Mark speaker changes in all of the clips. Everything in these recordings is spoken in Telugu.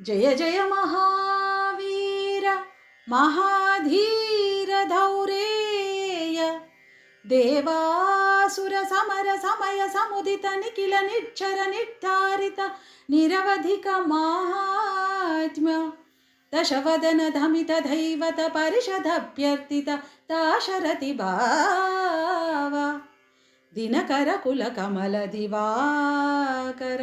Speaker 1: जय जय महावीर, महाधीर धौरेय। देवासुर समर समय समुदित निखिल निक्षर निर्धारित निरवधिक महाधीरधौरेय देवासुरसमरसमयसमुदितनिखिल निक्षरनिर्धारित निरवधिकमाहात्म्य दशवदनधमितधैवतपरिषदभ्यर्थित ताशरति कमल दिनकरकुलकमलदिवाकर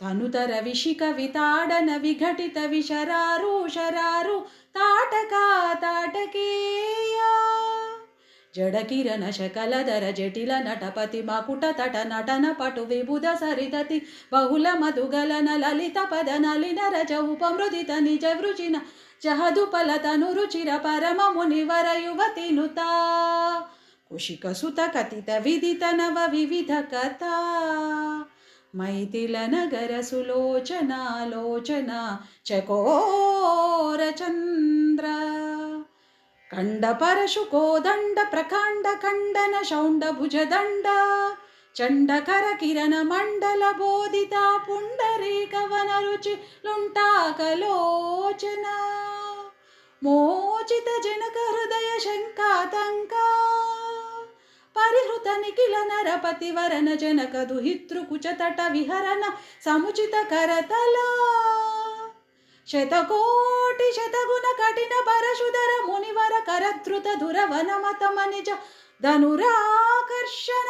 Speaker 1: తనుతర విషిక వితాడన విఘటిత విషరారు శరారు తాటకా తాటకేయా. జడకిరణ శకలధర జటిల నటపతి మకుట తట నటన పటు విబుధ సరిదతి బహుళ మధుగలన లలిత పద నలిన రజ ఉపమృదిత నిజ వృజిన జహదుపల తను రుచిర పరమ మునివర యువతి నుత. కుషిక సుత కథిత విదిత నవ వివిధ కథ. మైథిల నగర సులోచనాలోచన చకోరచంద్ర కండ పరశు కోదండ ప్రకాండ ఖండన శౌండ భుజదండ. చండకర కిరణ మండల బోధిత పుండరీక వనరుచి లుంటాకలోచన మోచిత జనక హృదయ శంకాతంక పరిహృత నిఖిల నరపతి వరన జనక దుహితృకుచతట విహరణ సముచిత కరతల శతకోటి శతగుణ కఠిన పరశుధర మునివర కరద్రుత దురవనమతమ నిజ ధనురాకర్షణ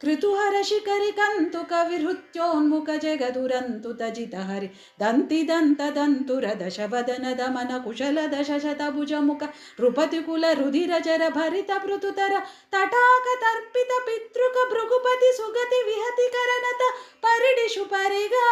Speaker 1: कृतुहरशिखरि कन्तुकविहृत्योन्मुखजगदुरन्तुतजितहरि दन्ति दन्त दन्तुरदशवदन दमन कुशल दश शतभुजमुख रुपतिकुल रुधिरचर भरित पृथुतर तटाक तर्पित पितृक भृगुपति सुगति विहति करनत परिडिषु परिगा